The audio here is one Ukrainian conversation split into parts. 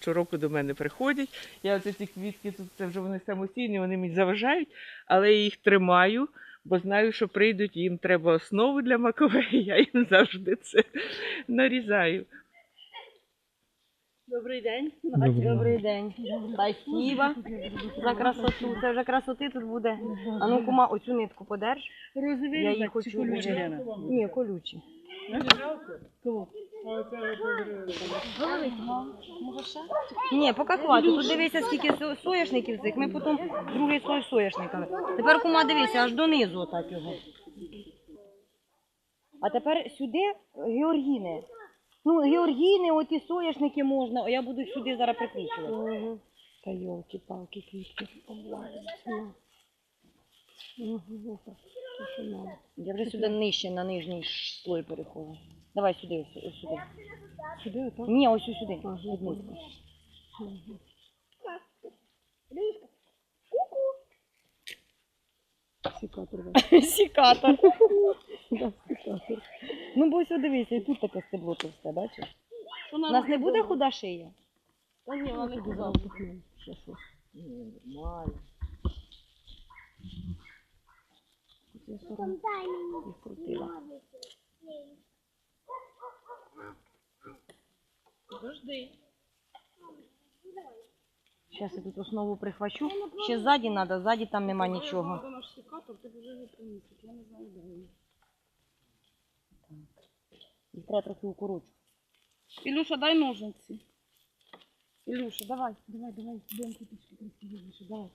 Щороку до мене приходять. Я оце ці квітки тут це вже вони самостійні, вони мені заважають, але я їх тримаю, бо знаю, що прийдуть, їм треба основу для маковеї, я їм завжди це нарізаю. Добрий день. Добрий день. Спасибо за красоту. Це вже красоти тут буде. А ну, кума, оцю нитку подерж. Розові Я її хочу? Ні, колючі. Кого? Ні, поки хватить. Тут дивися, скільки со- соняшників цих. Ми потім другий слой соняшниками. Тепер кума дивися, аж донизу отак його. А тепер сюди георгіни. Ну, георгіни, оті соняшники можна. Я буду сюди зараз прикручувати. Та йолки-палки, квітки. Я вже сюди нижче, на нижній ш- слой переходжу. Давай сюди, ось, ось сюди. Сюди, отак? Ні, ось ось сюди. Ага, Під низку. Сікатор. Сікатор. Да, сікатор. Ну, бо ось дивися, і тут таке стебло товсте, бачиш? У нас не буде худа шия? Та ні, вона не казала. Ще що? Ні, нормально. Тут я сторону їх крутила. Подожди. Зараз я тут основу прихвачу. Ще ззаді треба, ззаді там нема нічого. Це наш сікатор, ти вже не принесеш. Я не знаю, де він. Їх треба трохи укорочу. Ілюша, дай ножниці. Ілюша, давай, давай, давай, будемо куточки красивіше, давай.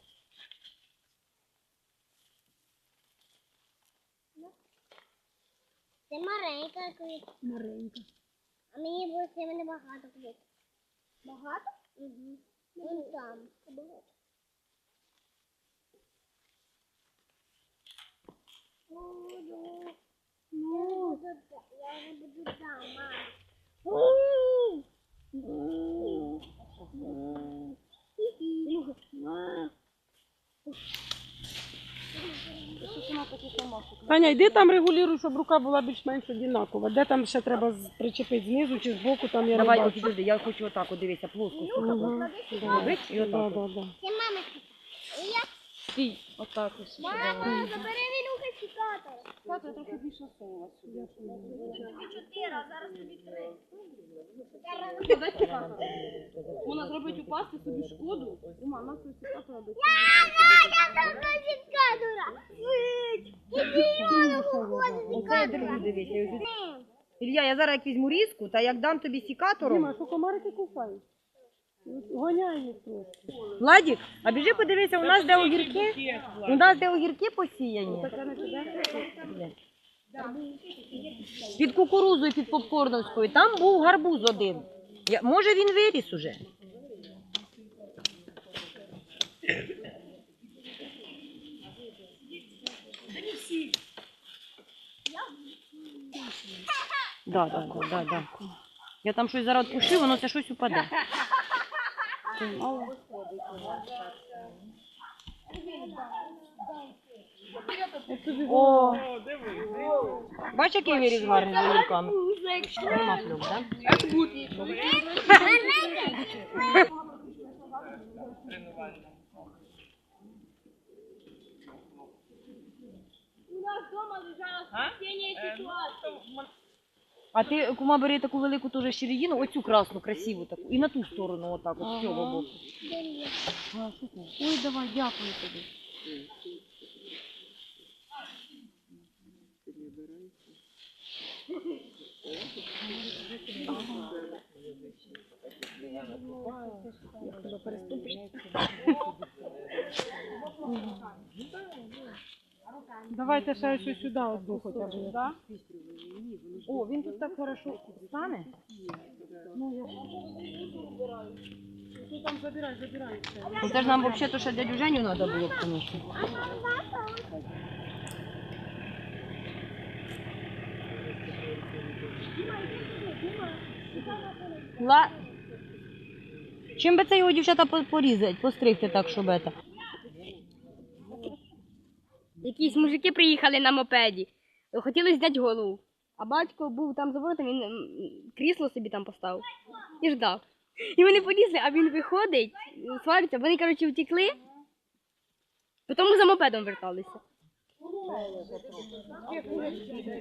Це маленька квітка. Маленька. А мені було це мене багато квіток. Багато? Угу. Вон там. Буду. Ну. Я не буду там, мам. Таня, йди там регулюй, щоб рука була більш-менш одинакова. Де там ще треба причепити знизу чи збоку, там я Давай, не ось бачу. сюди, я хочу отак, от дивися, плоску. Угу. Робить і да, отак. да, от. да. Мама. Стій, отак ось. Мама, забери сікатор. Тато, я трохи більше сила сюди. Чотири, а зараз тобі три. Вона зробить упасти собі шкоду. Ума, нас ось сікатора до Сікатора. Іди, Оце я держу, дивися. я ось- Ілля, я зараз як візьму різку, та як дам тобі сікатором. Діма, що комарики кусають? Їх трошки. Владік, а біжи подивися, у нас де огірки. У нас де огірки посіяні. Під кукурузою, під попкорновською. Там був гарбуз один. Я, може він виріс уже. Да, да, да, да, да. Я там щось зараз відпущу, воно це щось упаде. О, бач, який виріс гарний з огірками. Нема слюб, так? А ти, кума, бери таку велику теж щередину, оцю красну, красиву таку, і на ту сторону, отак, от з цього боку. А, що це? Ой, давай, дякую тобі. Давайте ще ось сюди одну хоча б. Да? О, він тут так хорошо стане. Що там забирай, забирай. все. Ну, це ж нам взагалі ще дядю Женю треба було б, звісно. Ла... Чим би це його дівчата по- порізати, постригти так, щоб це? Якісь мужики приїхали на мопеді. Хотіли зняти голову. А батько був там за воротом, він крісло собі там поставив і ждав. І вони полізли, а він виходить, свариться, вони, коротше, втекли. Потім за мопедом верталися.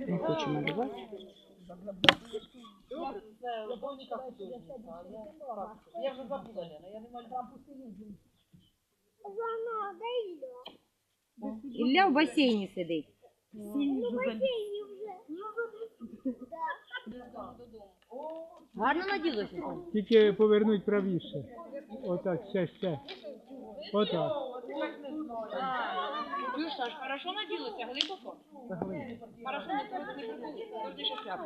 Не хочу малювати. Зона, дай йду. Ілля в басейні сидить. Ну. Гарно наділося. Тільки повернуть правіше. Отак, ще, ще. Отак. Чуєш, Саш, хорошо наділося, глибоко? Хорошо, не Завжди ще шляпу.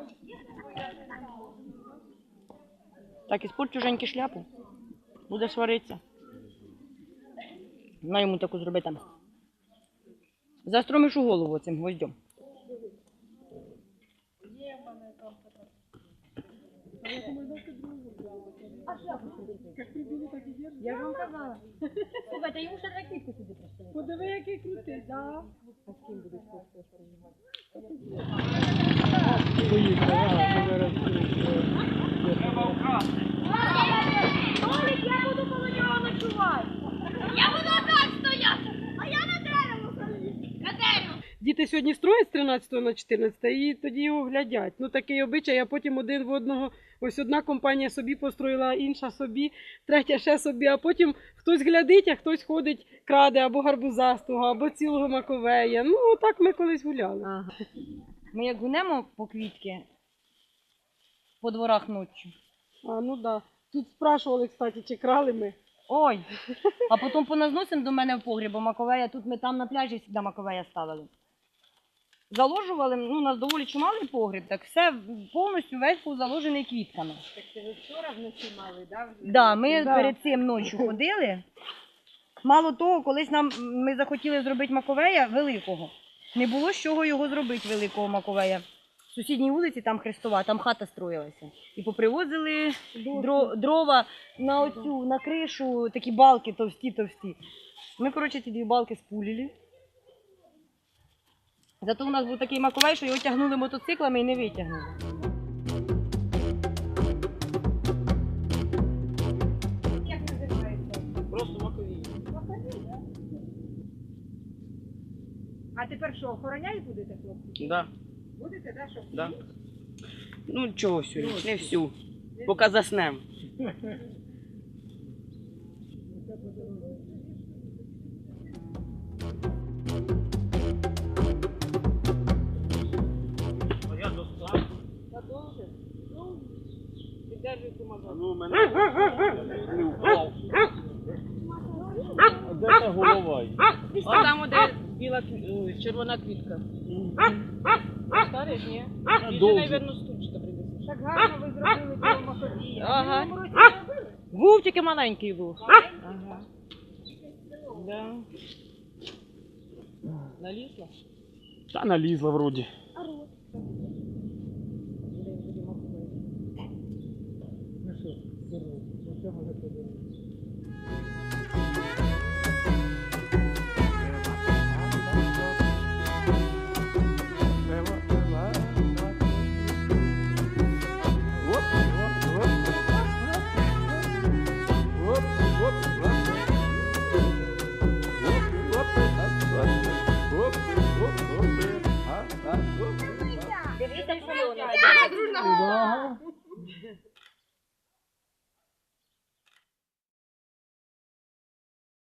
Так, іспорчу Женьки шляпу. Буде сваритися. На йому таку зроби там. Застромиш у голову цим гвоздем. Я ж вам казала. Слухайте, йому ще ракітку сюди поставити. Подиви, який крутий, А з ким будеш ми зараз. Олік, я буду коло нього ночувати. Я буду так стояти, а я на дерево залізу. На дерево. Діти сьогодні строять з 13 на 14 і тоді його глядять. Ну такий обичай, а потім один в одного. Ось одна компанія собі построїла, інша собі, третя ще собі, а потім хтось глядить, а хтось ходить, краде або гарбузастого, або цілого маковея. Ну, отак ми колись гуляли. Ага. Ми як гунемо по квітки по дворах ночі. А, ну да. Тут спрашували, кстати, чи крали ми. Ой, а потім поназносимо до мене в погріб, бо маковея, тут ми там на пляжі завжди маковея ставили. Заложували, ну, у нас доволі чималий погріб, так все повністю весь був заложений квітками. Так це ви вчора вночі мали, да? Вже? Да, ми Да. перед цим ночі ходили. Мало того, колись нам ми захотіли зробити маковея великого. Не було з чого його зробити, великого маковея. В сусідній вулиці там Хрестова, там хата строїлася. І попривозили дро, дрова на оцю, на кришу, такі балки товсті-товсті. Ми, коротше, ці дві балки спулили. Зато у нас був такий маковей, що його тягнули мотоциклами і не витягнули. Просто макові. А тепер що, охороняти будете, хлопці? Да. Будете, да, що? Да. Ну чого сьогодні? Не всю. Поки заснем. Де та голова? А там, де біла кві- е, червона квітка. Стариш, ні? Біжи, Довже. навірно, стучка привезеш. Так гарно ви зробили цього маковія. Ага. робили? Був тільки маленький був. Ага. Да. Налізла? Та налізла вроді. Ну що, здорово. Оце може